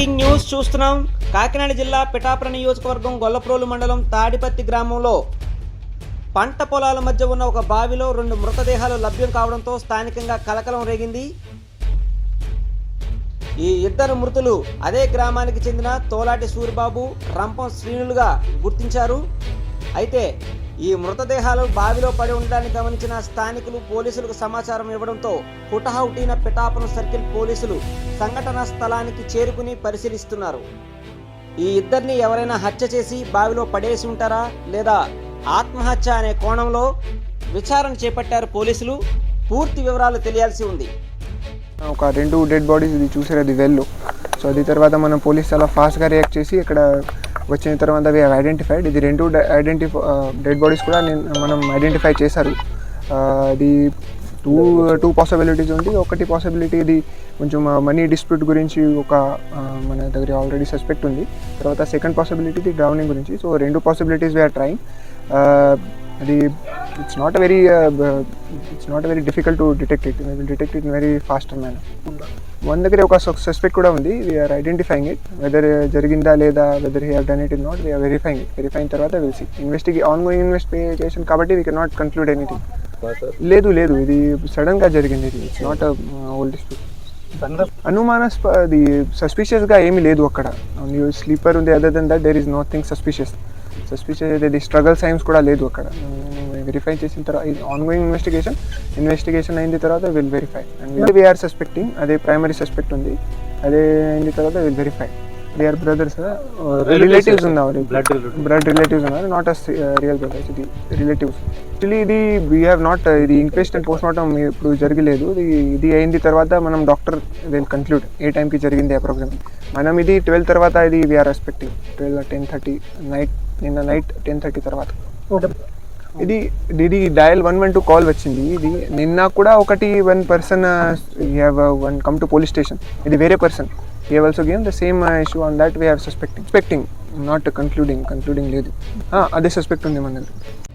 Breaking news చూస్తున్నాం. కాకినాడ జిల్లా పిఠాపుర నియోజకవర్గం గొల్లప్రోలు మండలం తాడిపత్తి గ్రామంలో పంట పొలాల మధ్య ఉన్న ఒక బావిలో రెండు మృతదేహాలు లభ్యం కావడంతో స్థానికంగా కలకలం రేగింది. ఈ ఇద్దరు మృతులు అదే గ్రామానికి చెందిన తోలాటి సూరిబాబు రంపం శ్రీనులుగా గుర్తించారు. అయితే ఈ మృతదేహాలు బావిలో పడి ఉండడాన్ని గమనించిన స్థానికులు పోలీసులకు సమాచారం ఇవ్వడంతో హుటహౌటీన పిఠాపురం సర్కిల్ పోలీసులు సంఘటనా స్థలానికి చేరుకుని పరిశీలిస్తున్నారు. ఈ ఇద్దరిని ఎవరైనా హత్య చేసి బావిలో పడేసి ఉంటారా లేదా ఆత్మహత్య అనే కోణంలో విచారణ చేపట్టారు పోలీసులు? పూర్తి వివరాలు తెలియాల్సి ఉంది. ఒక రెండు డెడ్ బాడీస్ ఇది చూసారు అది వెళ్ళు. సో అది తర్వాత మనం పోలీస్ చాలా ఫాస్ట్గా రియాక్ట్ చేసి ఇక్కడ వచ్చిన తర్వాత వి ఐడెంటిఫైడ్ ఇది రెండు ఐడెంటిఫై డెడ్ బాడీస్ కూడా నేను మనం ఐడెంటిఫై చేశారు. అది టూ టూ పాసిబిలిటీస్ ఉంది. ఒకటి పాసిబిలిటీ ఇది కొంచెం uh, మనీ డిస్ప్యూట్ గురించి ఒక uh, మన దగ్గర ఆల్రెడీ సస్పెక్ట్ ఉంది. తర్వాత సెకండ్ పాసిబిలిటీ ఇది డ్రౌనింగ్ గురించి. సో రెండు పాసిబిలిటీస్ వీఆర్ ట్రైంగ్ అది it's not very it's not very difficult to detect it will detect it very fast manner one దగ్గర ఒక సస్పెక్ట్ కూడా ఉంది. వీఆర్ ఐడెంటిఫైయింగ్ ఇట్ వెదర్ జరిగిందా లేదా whether he done it in not we are verifying it verifying తర్వాత will investigate on going investigation కాబట్టి we can not conclude anything లేదు లేదు. ఇది సడన్గా జరిగింది. ఇది ఇట్స్ నాట్ ఓల్డ్ డిస్ప్యూట్ అనుమానాస్ప అది సస్పిషియస్గా ఏమీ లేదు అక్కడ. స్లీపర్ ఉంది. Other than that there is thing suspicious suspicious ఇది స్ట్రగల్ సైన్స్ కూడా లేదు అక్కడ. వెరిఫై చేసిన తర్వాత ఆన్ గోయింగ్ ఇన్వెస్టిగేషన్ ఇన్వెస్టిగేషన్ అయిన తర్వాత will verify and we are suspecting అదే ప్రైమరీ సస్పెక్ట్ ఉంది. అదే అయిన తర్వాత will verify we are brothers relatives ఉన్నారు బ్లడ్ రిలేటివ్స్ ఉన్నారు? నాట్ అస్ రియల్ బ్రదర్స్ ఇది రిలేటివ్స్ యాక్చువల్లీ ఇది వీ హ్యావ్ నాట్ ఇది ఇంక్వెస్ట్ అండ్ పోస్ట్ మార్టం ఇప్పుడు జరగలేదు. ఇది ఇది అయిన తర్వాత మనం డాక్టర్ విల్ కన్క్లూడ్ ఏ టైంకి జరిగింది అప్రోగ్రామ్ మనం ఇది ట్వెల్వ్ తర్వాత ఇది we are expecting twelve ten thirty night నిన్న నైట్ టెన్ థర్టీ తర్వాత. ఇది ఇది dial one one two call వచ్చింది. ఇది నిన్న కూడా ఒకటి one person have one come to police station ఇది వేరే person. He also came the same issue on that we are suspecting suspecting not concluding concluding లేదు. Ah, అదే సస్పెక్ట్ ఉంది మన దగ్గర